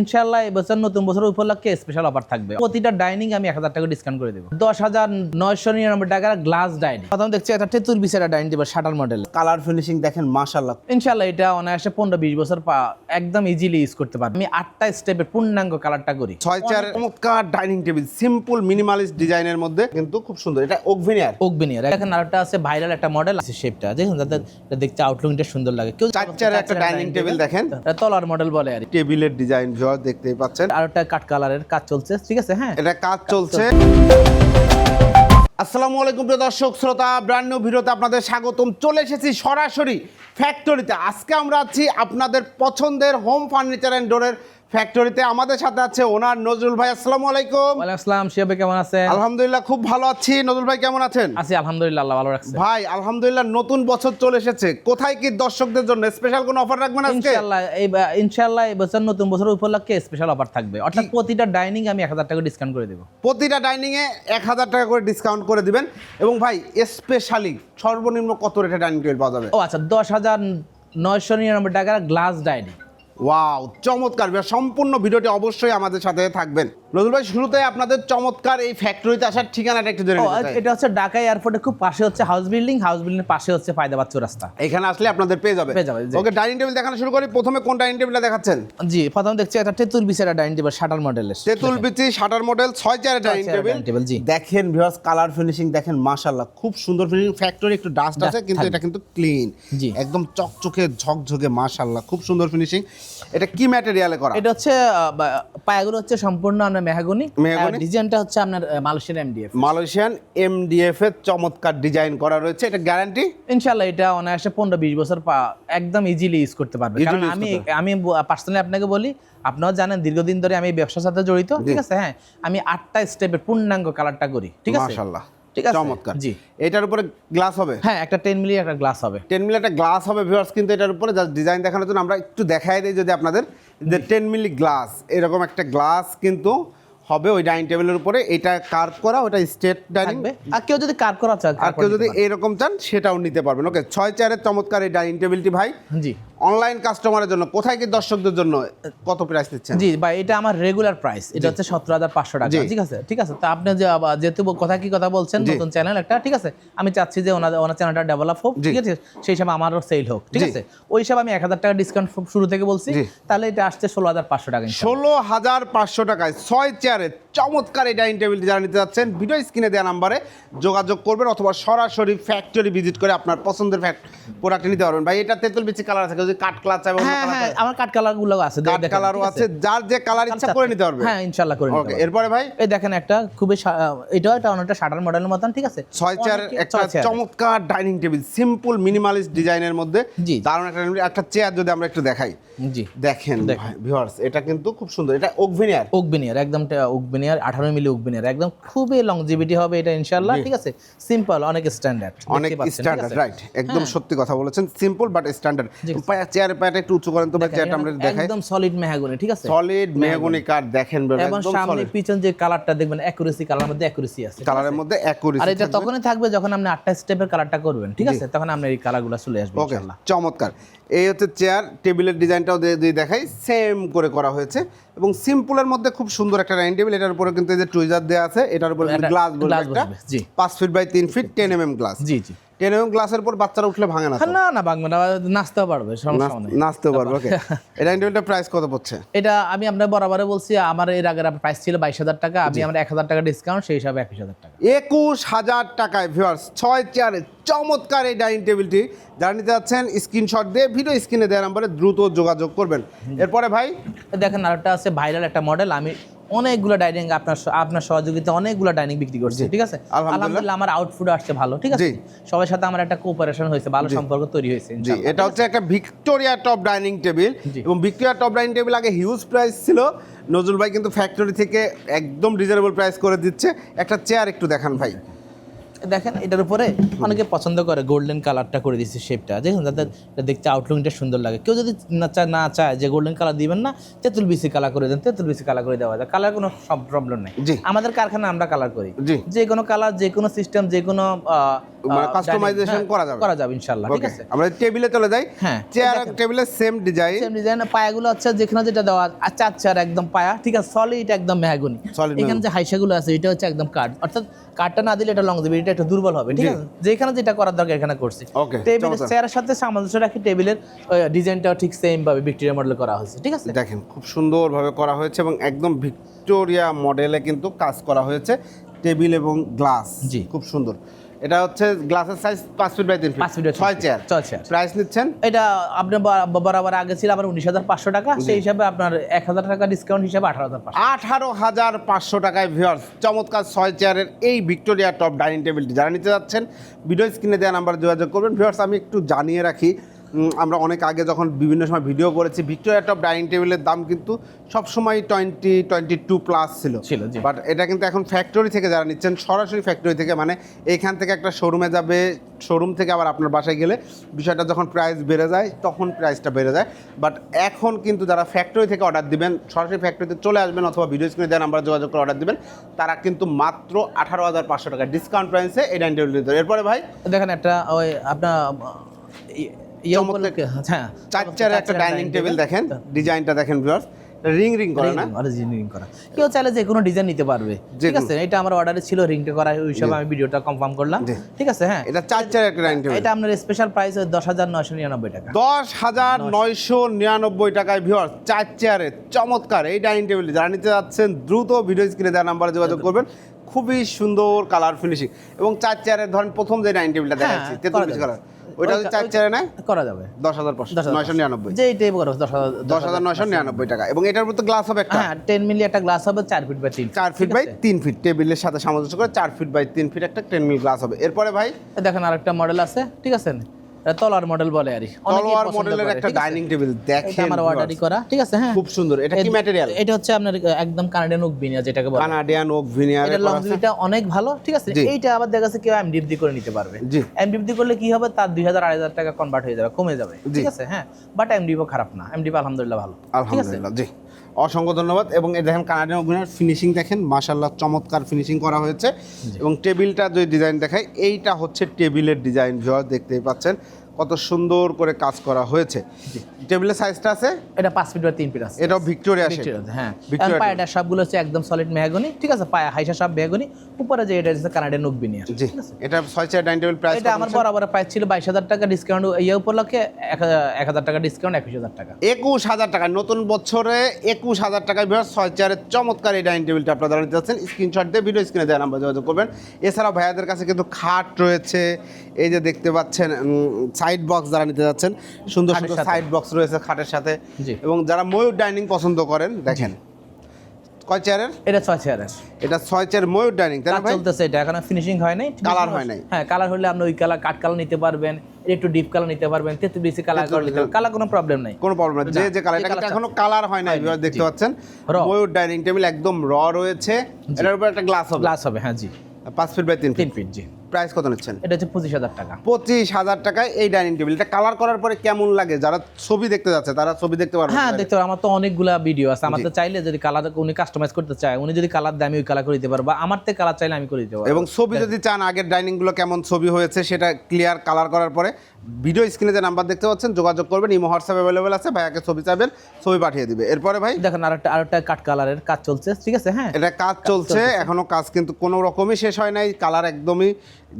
ইনশাল্লাহ এবছর নতুন বছর উপলক্ষে স্পেশাল অফার থাকবে। প্রতিটা ডাইনিং আমি এক হাজার টাকা ডিসকাউন্ট করে দেবো। দশ হাজার নয়শো নিরানব্বই টাকার গ্লাস ডাইনিং প্রথম দেখছি একটা তেঁতুল বিশের ডাইনিং দেবো শাটার মডেল। কালার ফিনিশিং দেখেন মাশাল্লাহ ইনশাল্লাহ এটা অনায়াসে পনেরো বিশ বছর পা- একদম ইজিলি ইউজ করতে পারবে। আমি আটটা স্টেপের পূর্ণাঙ্গ কালারটা করি। ছয় চার চমৎকার ডাইনিং টেবিল সিম্পল মিনিমালিস্ট ডিজাইনের মধ্যে কিন্তু খুব সুন্দর। এটা ওকভিনিয়ার ওকবেনিয়ার এখানে আরেকটা আছে ভাইরাল একটা মডেল আছে শেপটা দেখুন যাতে দেখতে আউটলুকটা সুন্দর লাগে। কেউ চার চার একটা ডাইনিং টেবিল দেখেন। তলার মডেল বলে আর। টেবিলের ডিজাইন ভিউয়ার দেখতেই পাচ্ছেন। আর একটা কাট কালারের কাজ চলছে। ঠিক আছে হ্যাঁ। এটা কাজ চলছে। আসসালামু আলাইকুম প্রিয় দর্শক শ্রোতা ব্র্যান্ড নিউ ভিডিওতে আপনাদের স্বাগতম। চলে এসেছি সরাসরি ফ্যাক্টরিতে আজকে আমরা আছি আপনাদের পছন্দের হোম ফার্নিচার অ্যান্ড ডোরের ফ্যাক্টরিতে আমাদের সাথে আছে ওনার নজরুল ভাই আসসালামু আলাইকুম। আসসালাম শিয়াবে কেমন আছেন? আলহামদুলিল্লাহ খুব ভালো আছি। নজরুল ভাই কেমন আছেন? আছি আলহামদুলিল্লাহ আল্লাহ ভালো রাখছে। ভাই আলহামদুলিল্লাহ নতুন বছর চলে এসেছে। কোথায় কি দর্শকদের জন্য স্পেশাল কোনো অফার রাখবেন আজকে? ইনশাআল্লাহ এই ইনশাআল্লাহ এই বছর নতুন বছর উপলক্ষে স্পেশাল অফার থাকবে। অর্থাৎ প্রতিটা ডাইনিং আমি এক হাজার টাকা ডিসকাউন্ট করে দেব। প্রতিটা ডাইনিং এ এক হাজার টাকা করে ডিসকাউন্ট করে দিবেন। এবং ভাই স্পেশালি সর্বনিম্ন কত রেটে ডাইনিং টেবিল পাওয়া যাবে? ও আচ্ছা দশ হাজার নয়শো নিরানব্বই টাকার গ্লাস ডাইনিং ওয়াও চমৎকার। সম্পূর্ণ ভিডিওটি অবশ্যই আমাদের সাথে থাকবেন। নজরুল ভাই শুরুতে আপনাদের চমৎকার এই ফ্যাক্টরিতে আসার ঠিকানাটা একটু জেনে এটা হচ্ছে ঢাকা এয়ারপোর্টের খুব পাশে হচ্ছে হাউস বিল্ডিং হাউস বিল্ডিং পাশে হচ্ছে ফায়দাবাদ চৌরাস্তা। এখানে আসলে আপনাদের পেয়ে যাবে পেয়ে যাবে, ওকে ডাইনিং টেবিল দেখানো শুরু করি। প্রথমে কোন ডাইনিং টেবিলটা দেখাচ্ছেন? জি প্রথম দেখছি একটা তেঁতুল বিশের ডাইনিং টেবিল শাটার মডেলের। তেতুল বিচি শাটার মডেল ছয় চারের ডাইনিং টেবিল। জি। দেখেন ভিউয়ার্স কালার ফিনিশিং দেখেন মাশাআল্লাহ খুব সুন্দর ফিনিশিং ফ্যাক্টরি একটু ডাস্ট আছে কিন্তু এটা কিন্তু ক্লিন জি। একদম চকচকে ঝকঝকে মাশাআল্লাহ খুব সুন্দর ফিনিশিং এটা কি ম্যাটেরিয়ালে করা? এটা হচ্ছে পায়াগুলো হচ্ছে সম্পূর্ণ আপনার মেহাগনি। মেহগনি? ডিজাইনটা হচ্ছে আপনার মালয়েশিয়ান এমডিএফ মালয়েশিয়ান এমডিএফ এর চমৎকার ডিজাইন করা রয়েছে এটা গ্যারান্টি ইনশাল্লাহ এটা অনায়াসে পনেরো বিশ বছর একদম ইজিলি ইউজ করতে পারবে। কারণ আমি আমি পার্সোনালি আপনাকে বলি আপনারাও জানেন দীর্ঘদিন ধরে আমি ব্যবসার সাথে জড়িত ঠিক আছে? হ্যাঁ আমি আটটা স্টেপের পূর্ণাঙ্গ কালারটা করি ঠিক আছে? মাশাআল্লাহ। ঠিক আছে? চমৎকার। জি। এটার উপরে গ্লাস হবে? হ্যাঁ একটা টেন মিলি একটা গ্লাস হবে। টেন মিলি একটা গ্লাস হবে ভিউয়ার্স কিন্তু এটার উপরে জাস্ট ডিজাইন দেখানোর জন্য আমরা একটু দেখাই দিই যদি আপনাদের। যে টেন মিলি গ্লাস এরকম একটা গ্লাস কিন্তু হবে ওই ডাইনিং টেবিলের উপরে। এটা কার্ভ করা ওটা স্টেট ডাইনিং আর কেউ যদি কার করা চায় আর কেউ যদি এরকম চান সেটাও নিতে পারবেন। ওকে ছয় চারের চমৎকার এই ডাইনিং টেবিলটি ভাই। জি। অনলাইন কাস্টমারের জন্য কোথায় কি দর্শকদের জন্য কত প্রাইস দিচ্ছেন জি ভাই এটা আমার রেগুলার প্রাইস এটা হচ্ছে সতেরো হাজার পাঁচশো টাকা। ঠিক আছে? ঠিক আছে? তো আপনি যে যেহেতু কথা কি কথা বলছেন নতুন চ্যানেল একটা ঠিক আছে? আমি চাচ্ছি যে ওনাদের ওনার চ্যানেলটা ডেভেলপ হোক ঠিক আছে? সেই হিসাবে আমারও সেল হোক ঠিক আছে? ওই হিসাবে আমি এক হাজার টাকা ডিসকাউন্ট শুরু থেকে বলছি। তাহলে এটা আসছে ষোলো হাজার পাঁচশো টাকা। ষোলো হাজার পাঁচশো টাকায় ছয় চেয়ারে চমৎকার এই ডাইনিং টেবিলটি যারা নিতে যাচ্ছেন ভিডিও স্ক্রিনে দেওয়া নাম্বারে যোগাযোগ করবেন অথবা সরাসরি ফ্যাক্টরি ভিজিট করে আপনার পছন্দের ফ্যাক্ট প্রোডাক্ট নিতে পারবেন। ভাই এটা তেঁতুল বিচি কালার আছে যদি কাট হ্যাঁ হ্যাঁ আমার কাট কালারগুলো আছে কাট কালারও আছে যার যে কালার ইচ্ছা করে নিতে পারবে। হ্যাঁ ইনশাল্লাহ করে নিতে ওকে এরপরে ভাই? এই দেখেন একটা খুবই এটাও একটা অনেকটা শাটার মডেলের মতন ঠিক আছে? ছয় চেয়ার অনেকে- একটা চমৎকার ডাইনিং টেবিল সিম্পল মিনিমালিস্ট ডিজাইনের মধ্যে। দারুণ একটা একটা চেয়ার যদি আমরা একটু দেখাই। জি। দেখেন ভিউয়ার্স এটা কিন্তু খুব সুন্দর। এটা ওকভিনিয়ার ওকবিনিয়ার একদম ওকবিনিয়ার আঠারো মিলি ওকবিনিয়ার একদম খুবই লংজিভিটি হবে এটা ইনশাল্লাহ ঠিক আছে? সিম্পল অনেক স্ট্যান্ডার্ড অনেক স্ট্যান্ডার্ড রাইট একদম সত্যি কথা বলেছেন সিম্পল বাট স্ট্যান্ডার্ড চেয়ারের পায়াটা একটু উঁচু করেন তো ভাই চেয়ারটা আমরা দেখাই। একদম সলিড মেহাগনি ঠিক আছে? Solid mahogany. কাঠ দেখেন এবং একদম সামনে পিছন যে কালারটা দেখবেন অ্যাকুরেসি কালার মধ্যে অ্যাকুরেসি আছে কালারের মধ্যে অ্যাকুরেসি আর এটা তখনই থাকবে যখন আপনি আটটা স্টেপের কালারটা করবেন ঠিক আছে? তখন আপনার এই কালারগুলো চলে আসবে ওকে ইনশাল্লাহ চমৎকার। এই হচ্ছে চেয়ার টেবিলের ডিজাইনটাও দিয়ে দিয়ে দেখাই। সেম করে করা হয়েছে। এবং সিম্পলের মধ্যে খুব সুন্দর একটা ডাইনিং টেবিল। এটার উপরে কিন্তু এই যে টুইজার দেওয়া আছে এটার উপরে গ্লাস বলে একটা। পাঁচ ফিট বাই তিন feet ten M M glass জি জি। টেন এম এম গ্লাসের উপর বাচ্চারা উঠলে ভাঙে না? না না বাংলা নাচতেও পারবে সমস্যা নেই। নাচতেও পারবে ওকে। এই ডাইনিং টেবিলটার প্রাইস কত পড়ছে? এটা আমি আপনার বরাবরে বলছি আমার এর আগের প্রাইস ছিল বাইশ হাজার টাকা আমি আমার এক হাজার টাকা ডিসকাউন্ট সেই হিসাবে একুশ হাজার টাকা। একুশ হাজার টাকায় ভিউয়ার্স ছয় চেয়ারে চমৎকার এই ডাইনিং টেবিলটি যারা নিতে যাচ্ছেন স্ক্রিনশট দিয়ে ভিডিও স্ক্রিনে দেওয়া নাম্বারে দ্রুত যোগাযোগ করবেন। এরপরে ভাই? দেখেন আরেকটা আছে ভাইরাল একটা মডেল আমি অনেকগুলো ডাইনিং আপনার আপনার সহযোগিতা অনেকগুলো ডাইনিং বিক্রি করছে ঠিক আছে? আলহামদুলিল্লাহ। আমার আউটপুট আসছে ভালো ঠিক আছে? সবার সাথে আমার একটা কোঅপারেশন হয়েছে ভালো সম্পর্ক তৈরি হয়েছে জি এটা হচ্ছে একটা ভিক্টোরিয়া টপ ডাইনিং টেবিল এবং ভিক্টোরিয়া টপ ডাইনিং টেবিল আগে হিউজ প্রাইস ছিল। নজরুল ভাই কিন্তু ফ্যাক্টরি থেকে একদম রিজনেবল প্রাইস করে দিচ্ছে। একটা চেয়ার একটু দেখান ভাই। দেখেন এটার উপরে অনেকে পছন্দ করে গোল্ডেন কালারটা করে দিচ্ছি শেপটা দেখুন এটা দেখতে আউটলুকটা সুন্দর লাগে। কেউ যদি না চায় না চায় যে গোল্ডেন কালার দিবেন না তেঁতুল বিসি কালার করে দেন তেঁতুল বিসি কালার করে দেওয়া যায়। কালার কোনো সব প্রবলেম নেই। আমাদের কারখানা আমরা কালার করি। যে কোনো কালার যে কোনো সিস্টেম যে কোনো মানে customization করা যাবে। করা যাবে ইনশাল্লাহ ঠিক আছে? আমরা টেবিলে চলে যাই। হ্যাঁ, চেয়ার। টেবিলের সেম ডিজাইন সেম ডিজাইন পায়াগুলো হচ্ছে যেখানে যেটা দেওয়া আর চার চার একদম পায়া ঠিক আছে? সলিড একদম মেহাগুনি। এখানে যে হাইসাগুলো আছে এটা হচ্ছে একদম কাঠ অর্থাৎ কাঠটা না দিলে এটা লং দেবে এটা একটু দুর্বল হবে ঠিক আছে? যেখানে যেটা করার দরকার এখানে করছি। টেবিল। চেয়ারের সাথে সামঞ্জস্য রাখি টেবিলের ডিজাইনটাও ঠিক সেম ভাবে ভিক্টোরিয়া মডেল করা হয়েছে ঠিক আছে? দেখেন খুব সুন্দর ভাবে করা হয়েছে এবং একদম ভিক্টোরিয়া মডেলে কিন্তু কাজ করা হয়েছে। টেবিল এবং গ্লাস জি। খুব সুন্দর। এটা হচ্ছে গ্লাসের সাইজ পাঁচ ফিট বাই তিন ফিট পাঁচ ফিট ছয় চেয়ার ছয় চেয়ার প্রাইস নিচ্ছেন? এটা আপনার বরাবর আগে ছিল আমার উনিশ হাজার পাঁচশো টাকা। সেই হিসাবে আপনার এক হাজার টাকা ডিসকাউন্ট হিসাবে আঠারো হাজার আঠারো হাজার পাঁচশো টাকায় ভিউয়ার্স চমৎকার ছয় চেয়ারের এই ভিক্টোরিয়া টপ ডাইনিং টেবিলটি যারা নিতে যাচ্ছেন ভিডিও স্ক্রিনে দেওয়া নাম্বার যোগাযোগ করবেন। ভিওর্স আমি একটু জানিয়ে রাখি আমরা অনেক আগে যখন বিভিন্ন সময় ভিডিও করেছি ভিক্টোরিয়া টপ ডাইনিং টেবিলের দাম কিন্তু সবসময় টোয়েন্টি টোয়েন্টি টু প্লাস ছিল ছিল, বাট এটা কিন্তু এখন ফ্যাক্টরি থেকে যারা নিচ্ছেন সরাসরি ফ্যাক্টরি থেকে মানে এখান থেকে একটা শোরুমে যাবে শোরুম থেকে আবার আপনার বাসায় গেলে বিষয়টা যখন প্রাইস বেড়ে যায় তখন প্রাইসটা বেড়ে যায়। বাট এখন কিন্তু যারা ফ্যাক্টরি থেকে অর্ডার দিবেন সরাসরি ফ্যাক্টরিতে চলে আসবেন অথবা ভিডিও স্ক্রিনে দেওয়া নাম্বার যোগাযোগ করে অর্ডার দিবেন তারা কিন্তু মাত্র আঠারো হাজার পাঁচশো টাকা ডিসকাউন্ট প্রাইসে এই ডাইনিং টেবিল এরপরে ভাই? দেখেন একটা ওই আপনার ই- ইয়ে চমৎকার- হ্যাঁ। চার চেয়ারের একটা ডাইনিং টেবিল দেখেন ডিজাইনটা দেখেন ভিউয়ার্স। রিং রিং করে না? রিং করা। কেউ চাইলে যে কোনো ডিজাইন নিতে পারবে। ঠিক আছে এটা আমার অর্ডারে ছিল রিংটা করা ওই হিসাবে আমি ভিডিওটা কনফার্ম করলাম। ঠিক আছে হ্যাঁ। এটা চার চেয়ারের একটা ডাইনিং এটা আপনার স্পেশাল প্রাইস দশ হাজার নয়শো নিরানব্বই টাকা। দশ হাজার নয়শো নিরানব্বই টাকায় ভিওর চার চেয়ারে চমৎকার এই ডাইনিং টেবিল। যারা নিতে যাচ্ছেন দ্রুত ভিডিও স্ক্রিনে দেওয়া নাম্বারে যোগাযোগ করবেন। খুবই সুন্দর কালার ফিনিশিং এবং চার চেয়ারের ধরেন প্রথম যে ডাইনিং টেবিলটা হ্যাঁ, দেখাচ্ছি তেতুল। কালার ওইটা চার ওই- চেয়ারে করা যাবে। দশ হাজার পাঁচশো। 10,500 নয়শো নিরানব্বই। যে এইটাই করো দশ হাজার দশ হাজার নয়শো নিরানব্বই টাকা। এবং এটার মধ্যে গ্লাস হবে একটা। হ্যাঁ টেন মিলি একটা গ্লাস হবে চার ফিট বাই তিন চার ফিট বাই তিন ফিট টেবিলের সাথে সামঞ্জস্য করে চার ফিট বাই তিন ফিট একটা টেন মিল গ্লাস হবে। এরপরে ভাই? দেখেন আরেকটা মডেল আছে ঠিক আছে? এটা তলোয়ার মডেল বলে আর মডেলের একটা ডাইনিং টেবিল দেখেন আমার অর্ডারই করা ঠিক আছে? হ্যাঁ। খুব সুন্দর এটা কি ম্যাটেরিয়াল এটা হচ্ছে আপনার একদম কানাডিয়ান ওক বিনিয়া যেটাকে বলে। কানাডিয়ান ওক ভিনিয়ার এটা অনেক ভালো ঠিক আছে। এইটা আবার দেখা যাচ্ছে কেউ এমডিএফডি করে নিতে পারবে। এমডিএফডি করলে কি হবে? তার দুই হাজার আড়াই হাজার টাকা কনভার্ট হয়ে যাবে কমে যাবে ঠিক আছে? হ্যাঁ। বাট এমডিও খারাপ না এমডিপি আলহামদুলিল্লাহ ভালো ঠিক আছে? আলহামদুলিল্লাহ জি। অসংখ্য ধন্যবাদ। এবং এই দেখেন কানাডিয়ান ওভেনের ফিনিশিং দেখেন মাসাল্লাহ চমৎকার ফিনিশিং করা হয়েছে। এবং টেবিলটা যদি ডিজাইন দেখায় এইটা হচ্ছে টেবিলের ডিজাইন ভিওয়ার দেখতেই পাচ্ছেন কত সুন্দর করে কাজ করা হয়েছে। টেবিলের সাইজটা আছে? এটা পাঁচ ফিট বা তিন ফিট আছে। এটাও ভিক্টোরিয়া ভিক্টোরিয়া, হ্যাঁ। পায়াটা সবগুলো হচ্ছে একদম সলিড মেহাগনি। ঠিক আছে পায়া হাইসা সব মেহাগনি। উপরে যে এটা হচ্ছে কানাডিয়ান ওক বিনিয়া জি এটা ছয় চার ডাইনিং টেবিল প্রাইস এটা আমার বরাবর প্রাইস ছিল বাইশ হাজার টাকা ডিসকাউন্ট ইয়ে উপলক্ষে এক হাজার- টাকা ডিসকাউন্ট একুশ হাজার টাকা। একুশ হাজার টাকা নতুন বছরে একুশ হাজার টাকায় ভিউয়ার ছয় চেয়ারের চমৎকার এই ডাইনিং টেবিলটা আপনারা জানাতে চাচ্ছেন স্ক্রিনশট দিয়ে ভিডিও স্ক্রিনে দেওয়া নাম্বার যোগাযোগ করবেন। এছাড়াও ভাইয়াদের কাছে কিন্তু খাট রয়েছে। এই যে দেখতে পাচ্ছেন সাইড বক্স যারা নিতে যাচ্ছেন সুন্দর সুন্দর সাইড বক্স রয়েছে খাটের সাথে। এবং যারা ময়ূর ডাইনিং পছন্দ করেন দেখেন। কয় চেয়ারের? এটা ছয় চেয়ারের। এটা ছয় চেয়ার ময়ূর ডাইনিং তাই না ভাই? চলতেছে এটা এখনও ফিনিশিং হয় নাই। কালার হয় নাই। হ্যাঁ কালার হলে আপনি ওই কালার কাট কালার নিতে পারবেন একটু ডিপ কালার নিতে পারবেন তেতুল বেশি কালার করে নিতে পারবেন কালার কোনো প্রবলেম নাই। কোনো প্রবলেম নেই। যে যে কালার এটা এখনও কালার হয় নাই ভিউয়ার দেখতে পাচ্ছেন? ময়ূর ডাইনিং টেবিল একদম র রয়েছে। এটার উপর একটা গ্লাস হবে। গ্লাস হবে হ্যাঁ জি। পাঁচ ফিট বাই তিন ফিট ফিট জি। প্রাইস কত নিচ্ছেন? এটা হচ্ছে পঁচিশ হাজার টাকা। পঁচিশ হাজার টাকায় এই ডাইনিং টেবিল। এটা কালার করার পরে কেমন লাগে? যারা ছবি দেখতে যাচ্ছে তারা ছবি দেখতে পারবে হ্যাঁ দেখতে পারবে আমার তো অনেকগুলা ভিডিও আছে। আমার তো চাইলে যদি কালার উনি কাস্টমাইজ করতে চায় উনি যদি কালার দেয় আমি ওই কালার করে দিতে পারব। আমার তো কালার চাইলে আমি করে দিতে পারব। এবং ছবি যদি চান আগের ডাইনিংগুলো কেমন ছবি হয়েছে সেটা ক্লিয়ার কালার করার পরে ভিডিও স্ক্রিনে যে নাম্বার দেখতে পাচ্ছেন যোগাযোগ করবেন ইমো হোয়াটসঅ্যাপ অ্যাভেলেবেল আছে ভাইয়াকে ছবি চাইবেন ছবি পাঠিয়ে দিবে। এরপরে ভাই? দেখেন আরেকটা আরেকটা কাট কালারের কাজ চলছে ঠিক আছে হ্যাঁ? এটা কাজ চলছে এখনও কাজ কিন্তু কোনো রকমই শেষ হয় নাই কালার একদমই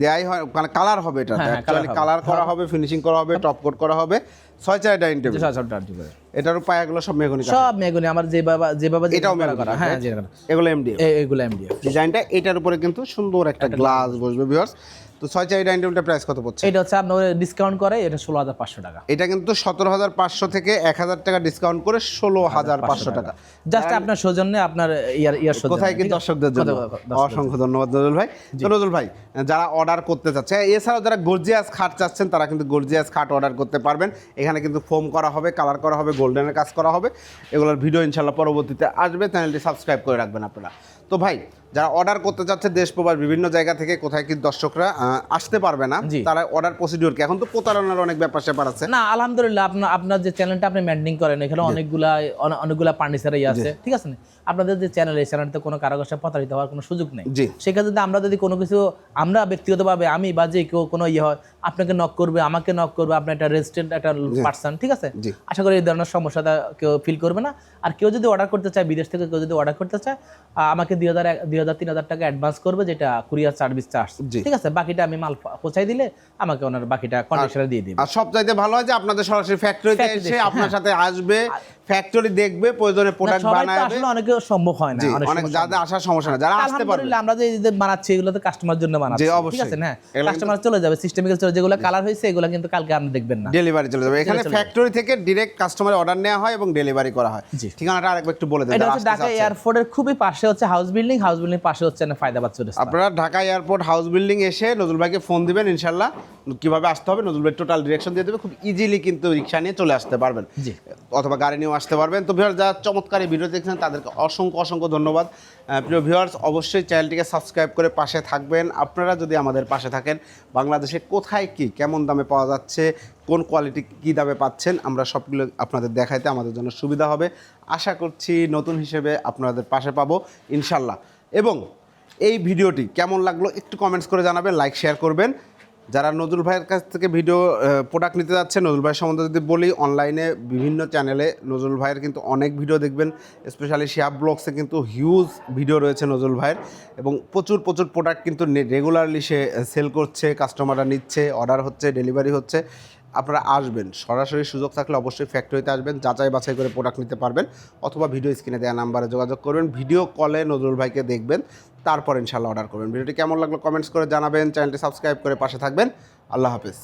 দেয়াই হয় মানে কালার হবে এটা হ্যাঁ, হ্যাঁ, অ্যাকচুয়ালি কালার করা হবে। ফিনিশিং করা হবে টপ কোট করা হবে ছয় চার ডাইনিং টেবিল ছয় ছয় টাকা দিবে। এটারও পায়াগুলো সব মেগুনি সব মেগুনি আমার যে বাবা যে বাবা এটাও করা মেহগনি করা হ্যাঁ এগুলো এমডিএফ এগুলো এমডিএফ ডিজাইনটা এটার উপরে কিন্তু সুন্দর একটা গ্লাস বসবে ভিউয়ার্স তো ছয় চার ডাইনিং টেবিলটা প্রাইস কত পড়ছে? এটা হচ্ছে আপনার ডিসকাউন্ট করে এটা ষোলো হাজার পাঁচশো টাকা। এটা কিন্তু সতেরো হাজার পাঁচশো থেকে এক হাজার টাকা ডিসকাউন্ট করে ষোলো হাজার পাঁচশো টাকা। জাস্ট আপনার সৌজন্যে আপনার ইয়ার ইয়ার কোথায় কি ঠিক আছে? দর্শকদের জন্য। দর্শকদের জন্য। অসংখ্য ধন্যবাদ নজরুল ভাই। তো নজরুল ভাই যারা অর্ডার করতে চাচ্ছে এছাড়াও যারা গর্জিয়াস খাট চাচ্ছেন তারা কিন্তু গর্জিয়াস খাট অর্ডার করতে পারবেন। এখানে কিন্তু ফোম করা হবে কালার করা হবে গোল্ডেনের কাজ করা হবে। এগুলোর ভিডিও ইনশাল্লাহ পরবর্তীতে আসবে। চ্যানেলটি সাবস্ক্রাইব করে রাখবেন আপনারা। তো ভাই যারা অর্ডার করতে চাচ্ছে দেশ প্রবাস বিভিন্ন জায়গা থেকে কোথায় কি দর্শকরা আসতে পারবে না। তারা অর্ডার প্রসিডিওর কি? এখন তো প্রতারণার অনেক ব্যাপার স্যাপার আছে। না আলহামদুলিল্লাহ আপনার আপনার যে চ্যানেলটা আপনি মেনটেন করেন এখানে অনেকগুলা অনেকগুলা ফার্নিচার ইয়ে আছে ঠিক আছে না? আপনাদের যে চ্যানেল এই চ্যানেলতে কোনো কারও কাছে প্রতারিত হওয়ার কোনো সুযোগ নেই। সেক্ষেত্রে যদি আমরা যদি কোনো কিছু আমরা ব্যক্তিগতভাবে আমি বা যে কেউ কোনো ইয়ে হয় আপনাকে নক করবে আমাকে নক করবে আপনার একটা রেজিস্ট্রেন্ট একটা পার্সন ঠিক আছে? আশা করি এই ধরনের সমস্যাটা কেউ ফিল করবে না। আর কেউ যদি অর্ডার করতে চায় বিদেশ থেকে কেউ যদি অর্ডার করতে চায় আমাকে দুই হাজার দুই হাজার তিন হাজার টাকা অ্যাডভান্স করবে যেটা কুরিয়ার সার্ভিস চার্জ ঠিক আছে? বাকিটা আমি মাল পৌঁছাই দিলে আমাকে ওনার বাকিটা কন্ডিশনে দিয়ে দিবে। আর সব চাইতে ভালো হয় যে আপনাদের সরাসরি ফ্যাক্টরিতে এসে, আপনার হ্যাঁ। সাথে আসবে ফ্যাক্টরি দেখবে প্রয়োজনে প্রোডাক্ট বানাবে। আসলে অনেকে সম্ভব হয় না অনেক যাদের আসার সমস্যা না যারা আসতে পারবে। আমরা যে যে বানাচ্ছি এগুলো তো কাস্টমার জন্য বানাচ্ছি। ঠিক আছে না কাস্টমার চলে যাবে সিস্টেমিক্যাল চলে যেগুলো কালার হয়েছে এগুলো কিন্তু কালকে আপনি দেখবেন না। ডেলিভারি চলে যাবে। এখানে ফ্যাক্টরি থেকে ডিরেক্ট কাস্টমার অর্ডার নেওয়া হয় এবং ডেলিভারি করা হয়। ঠিকানাটা আরেকবার একটু বলে দেন এটা হচ্ছে ঢাকা। এয়ারপোর্টের খুবই পাশে হচ্ছে হাউস বিল্ডিং হাউস বিল্ডিং পাশে হচ্ছে না ফায়দাবাদ চৌরাস্তা। আপনারা ঢাকা এয়ারপোর্ট হাউস বিল্ডিং এসে নজরুল ভাইকে ফোন দিবেন ইনশাল্লাহ কীভাবে আসতে হবে নজরুল ভাই টোটাল ডিরেকশন দিয়ে দেবে খুব ইজিলি কিন্তু রিক্সা নিয়ে চলে আসতে পারবেন। অথবা গাড়ি নিয়েও আসতে পারবেন। তো ভিউয়ার যারা চমৎকার এই ভিডিও দেখছেন, তাদেরকে অসংখ্য অসংখ্য ধন্যবাদ। প্রিয় ভিউয়ার্স, অবশ্যই চ্যানেলটিকে সাবস্ক্রাইব করে পাশে থাকবেন। আপনারা যদি আমাদের পাশে থাকেন, বাংলাদেশে কোথায় কি, কেমন দামে পাওয়া যাচ্ছে, কোন কোয়ালিটি কী দামে পাচ্ছেন, আমরা সবগুলো আপনাদের দেখাইতে আমাদের জন্য সুবিধা হবে। আশা করছি নতুন হিসেবে আপনাদের পাশে পাবো, ইনশাল্লাহ। এবং এই ভিডিওটি কেমন লাগল, একটু কমেন্টস করে জানাবেন লাইক শেয়ার করবেন। যারা নজরুল ভাইয়ের কাছ থেকে ভিডিও প্রোডাক্ট নিতে যাচ্ছে, নজরুল ভাইয়ের সম্বন্ধে যদি বলি অনলাইনে বিভিন্ন চ্যানেলে নজরুল ভাইয়ের কিন্তু অনেক ভিডিও দেখবেন স্পেশালি শিয়াব ব্লগসে কিন্তু হিউজ ভিডিও রয়েছে নজরুল ভাইয়ের, এবং প্রচুর প্রচুর প্রোডাক্ট কিন্তু রেগুলারলি সে সেল করছে কাস্টমাররা নিচ্ছে অর্ডার হচ্ছে ডেলিভারি হচ্ছে। আপনারা আসবেন। সরাসরি সুযোগ থাকলে অবশ্যই ফ্যাক্টরিতে আসবেন, যাচাই বাছাই করে প্রোডাক্ট নিতে পারবেন অথবা ভিডিও স্ক্রিনে দেওয়া নাম্বারে যোগাযোগ করবেন ভিডিও কলে নজরুল ভাইকে দেখবেন, তারপর ইনশাল্লাহ অর্ডার করবেন। ভিডিওটি কেমন লাগল কমেন্টস করে জানাবেন চ্যানেলটি সাবস্ক্রাইব করে পাশে থাকবেন। আল্লাহ হাফেজ।